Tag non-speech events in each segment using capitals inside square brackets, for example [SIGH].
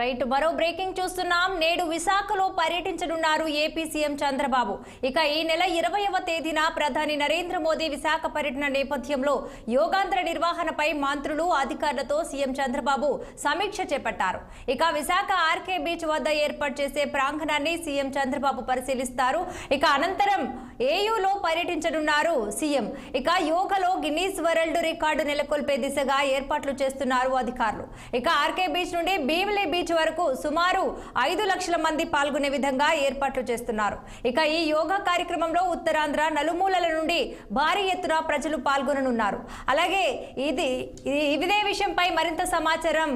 Right మరో breaking చూస్తున్నాం. నేడు విశాఖలో పర్యటించనున్నారు ఏపీ సీఎం చంద్రబాబు. ఇక ఈ నెల ఇరవైవ తేదీన ప్రధాని నరేంద్ర మోదీ విశాఖ పర్యటన నేపథ్యంలో యోగాంధ్ర నిర్వహణపై మంత్రులు అధికారులతో సీఎం చంద్రబాబు సమీక్ష చేపట్టారు. ఇక విశాఖ ఆర్కే బీచ్ వద్ద ఏర్పాటు చేసే ప్రాంగణాన్ని సీఎం చంద్రబాబు పరిశీలిస్తారు. ఇక అనంతరం ఏయూలో పర్యటించనున్నారు సీఎం. ఇక యోగలో గిన్నీస్ వరల్డ్ రికార్డు నెలకొల్పే దిశగా ఏర్పాట్లు చేస్తున్నారు అధికారులు. ఇక ఆర్కే బీచ్ నుండి భీమిలి బీచ్ వరకు సుమారు ఐదు లక్షల మంది పాల్గొనే విధంగా ఏర్పాట్లు చేస్తున్నారు. ఇక ఈ యోగా కార్యక్రమంలో ఉత్తరాంధ్ర నలుమూలల నుండి భారీ ఎత్తున ప్రజలు పాల్గొననున్నారు. అలాగే ఇది ఇదే విషయంపై మరింత సమాచారం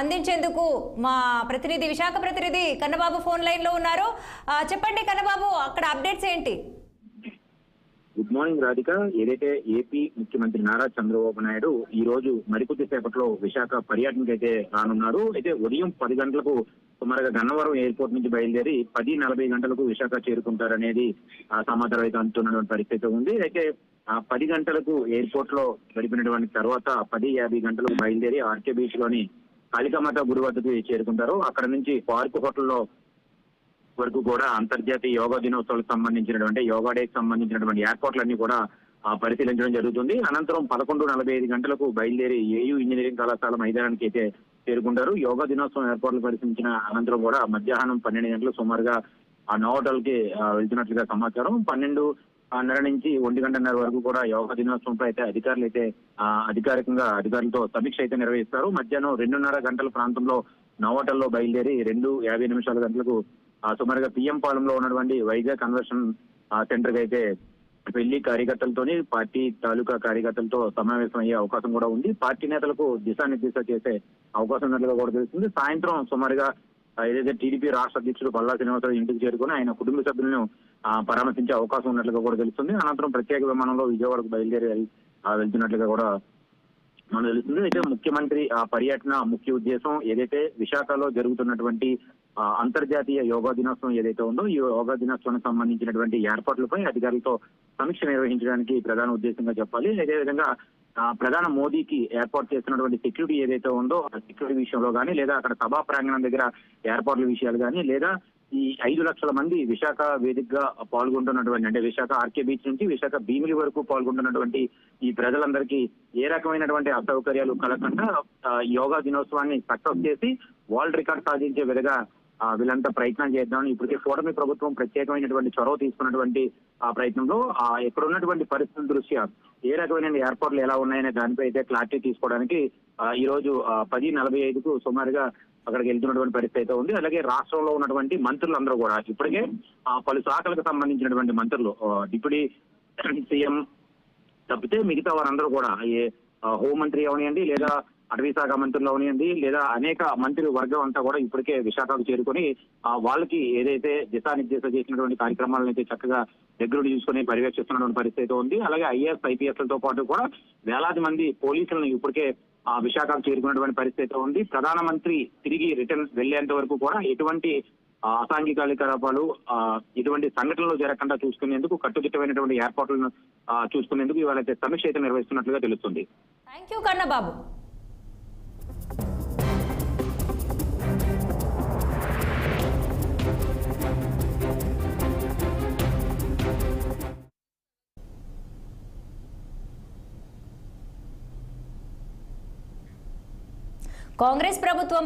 అందించేందుకు మా ప్రతినిధి విశాఖ ప్రతినిధి కన్నబాబు ఫోన్ లైన్లో ఉన్నారు. చెప్పండి కన్నబాబు అక్కడ అప్డేట్స్ ఏంటి? Good morning Radhika. ఏదైతే ఏపీ ముఖ్యమంత్రి నారా చంద్రబాబు నాయుడు ఈ రోజు మరికొద్ది సేపట్లో విశాఖ పర్యటనకి అయితే రానున్నారు. అయితే ఉదయం పది గంటలకు సుమారుగా గన్నవరం ఎయిర్పోర్ట్ నుంచి బయలుదేరి పది నలభై గంటలకు విశాఖ చేరుకుంటారనేది ఆ సమాచారం అయితే అందుతున్నటువంటి పరిస్థితి ఉంది. అయితే ఆ పది గంటలకు ఎయిర్పోర్ట్లో గడిపినటువంటి తర్వాత పది యాభై గంటలకు బయలుదేరి ఆర్కే బీచ్లోని కాళికామాత గుడి వద్దకు చేరుకుంటారు. అక్కడ నుంచి పార్క్ హోటల్లో వరకు కూడా అంతర్జాతీయ యోగా దినోత్సవాలకు సంబంధించినటువంటి యోగా డేకి సంబంధించినటువంటి ఏర్పాట్లన్నీ కూడా పరిశీలించడం జరుగుతుంది. అనంతరం పదకొండు నలభై ఐదు గంటలకు బయలుదేరి ఏయూ ఇంజనీరింగ్ కళాశాల మైదానానికి అయితే చేరుకుంటారు. యోగా దినోత్సవం ఏర్పాట్లు పరిశీలించిన అనంతరం కూడా మధ్యాహ్నం పన్నెండు గంటలకు సుమారుగా ఆ నోవటల్కి వెళ్తున్నట్లుగా సమాచారం. పన్నెండు నెల నుంచి ఒంటి గంటన్నర వరకు కూడా యోగా దినోత్సవంపై అయితే అధికారులు అయితే అధికారికంగా అధికారులతో సమీక్ష అయితే నిర్వహిస్తారు. మధ్యాహ్నం రెండున్నర గంటల ప్రాంతంలో నోవటల్లో బయలుదేరి రెండు యాభై నిమిషాల గంటలకు సుమారుగా పిఎం పాలెంలో ఉన్నటువంటి వైజాగ్ కన్వర్షన్ సెంటర్కి అయితే వెళ్ళి కార్యకర్తలతోని పార్టీ తాలూకా కార్యకర్తలతో సమావేశం అయ్యే అవకాశం కూడా ఉంది. పార్టీ నేతలకు దిశానిర్దేశ చేసే అవకాశం ఉన్నట్లుగా కూడా తెలుస్తుంది. సాయంత్రం సుమారుగా ఏదైతే టీడీపీ రాష్ట్ర అధ్యక్షుడు పల్లా శ్రీనివాసరావు ఇంటికి చేరుకుని ఆయన కుటుంబ సభ్యులను పరామర్శించే అవకాశం ఉన్నట్లుగా కూడా తెలుస్తుంది. అనంతరం ప్రత్యేక విమానంలో విజయవాడకు బయలుదేరి వెళ్తున్నట్లుగా కూడా మనకు తెలుస్తుంది. అయితే ముఖ్యమంత్రి ఆ పర్యటన ముఖ్య ఉద్దేశం ఏదైతే విశాఖలో జరుగుతున్నటువంటి అంతర్జాతీయ యోగా దినోత్సవం ఏదైతే ఉందో ఈ యోగా దినోత్సవానికి సంబంధించినటువంటి ఏర్పాట్లపై అధికారులతో సమీక్ష నిర్వహించడానికి ప్రధాన ఉద్దేశంగా చెప్పాలి. అదేవిధంగా ప్రధాన మోదీకి ఏర్పాటు చేస్తున్నటువంటి సెక్యూరిటీ ఏదైతే ఉందో ఆ సెక్యూరిటీ విషయంలో కానీ లేదా అక్కడ సభా ప్రాంగణం దగ్గర ఏర్పాట్ల విషయాలు కానీ లేదా ఈ ఐదు లక్షల మంది విశాఖ వేదికగా పాల్గొంటున్నటువంటి అంటే విశాఖ ఆర్కే బీచ్ నుంచి విశాఖ భీమిలి వరకు పాల్గొంటున్నటువంటి ఈ ప్రజలందరికీ ఏ రకమైనటువంటి అసౌకర్యాలు కలగకుండా యోగా దినోత్సవాన్ని సక్సెస్ చేసి వరల్డ్ రికార్డ్ సాధించే విధంగా వీళ్ళంతా ప్రయత్నం చేద్దామని ఇప్పటికే కూటమి ప్రభుత్వం ప్రత్యేకమైనటువంటి చొరవ తీసుకున్నటువంటి ఆ ప్రయత్నంలో ఆ ఇక్కడ ఉన్నటువంటి పరిస్థితుల దృష్ట్యా ఏ రకమైన ఏర్పాట్లు ఎలా ఉన్నాయనే దానిపై అయితే క్లారిటీ తీసుకోవడానికి ఈ రోజు పది నలభై ఐదుకు సుమారుగా అక్కడికి వెళ్తున్నటువంటి పరిస్థితి అయితే ఉంది. అలాగే రాష్ట్రంలో ఉన్నటువంటి మంత్రులందరూ కూడా ఇప్పటికే పలు శాఖలకు సంబంధించినటువంటి మంత్రులు డిప్యూటీ [CLEARS THROAT] సీఎం తప్పితే మిగతా వారందరూ కూడా హోంమంత్రి అవనియండి లేదా అటవీ శాఖ మంత్రులు అవనియండి లేదా అనేక మంత్రి వర్గం అంతా కూడా ఇప్పటికే విశాఖకు చేరుకొని ఆ, వాళ్ళకి ఏదైతే దిశానిర్దేశం చేసినటువంటి కార్యక్రమాలను అయితే చక్కగా దగ్గరుండి చూసుకొని పర్యవేక్షిస్తున్నటువంటి పరిస్థితి ఉంది. అలాగే ఐఏఎస్ ఐపీఎస్లతో పాటు కూడా వేలాది మంది పోలీసులను ఇప్పటికే ఆ విశాఖకు చేరుకున్నటువంటి పరిస్థితి ఉంది. ప్రధానమంత్రి తిరిగి రిటర్న్ వెళ్ళేంత వరకు కూడా ఎటువంటి అసాంఘిక కార్యకలాపాలు ఇటువంటి సంఘటనలు జరగకుండా చూసుకునేందుకు కట్టుదిట్టమైనటువంటి ఏర్పాట్లను చూసుకునేందుకు ఇవాళ సమీక్ష అయితే నిర్వహిస్తున్నట్లుగా తెలుస్తుంది. Thank you Kannababu. కాంగ్రెస్ ప్రభుత్వం